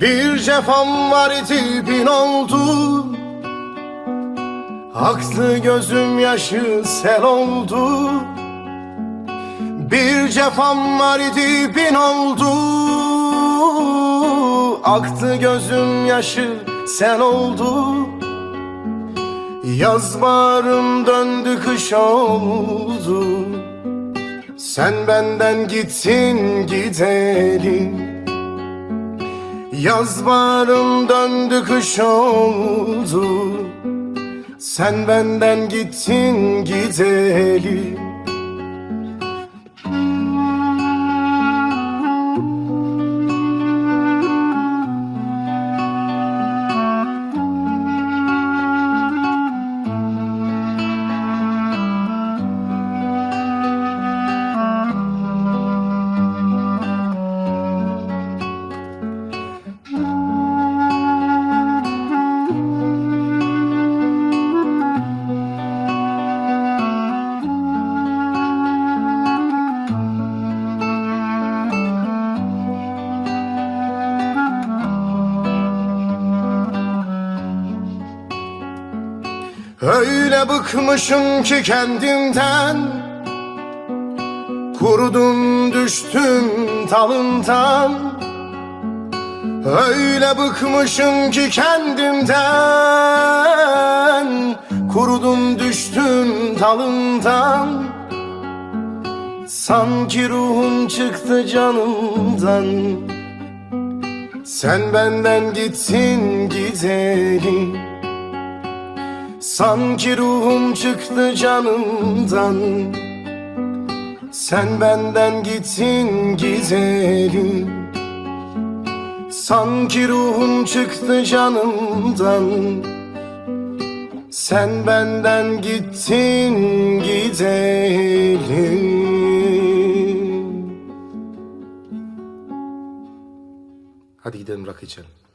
Bir cefam var bin oldu. Aktı gözüm yaşı sel oldu. Bir cefam var bin oldu. Aktı gözüm yaşı sel oldu. Yaz bağrım döndü kış oldu. Sen benden gittin gidelim Yaz bağrım döndü kış oldu. Sen benden gittin gidelim Öyle bıkmışım ki kendimden. Kurudum düştüm talından Öyle bıkmışım ki kendimden. Kurudum düştüm talından Sanki ruhum çıktı canımdan. Sen benden gittin gidelim Sanki ruhum çıktı canımdan. Sen benden gittin gidelim Sanki ruhum çıktı canımdan. Sen benden gittin gidelim Hadi gidelim rakı içelim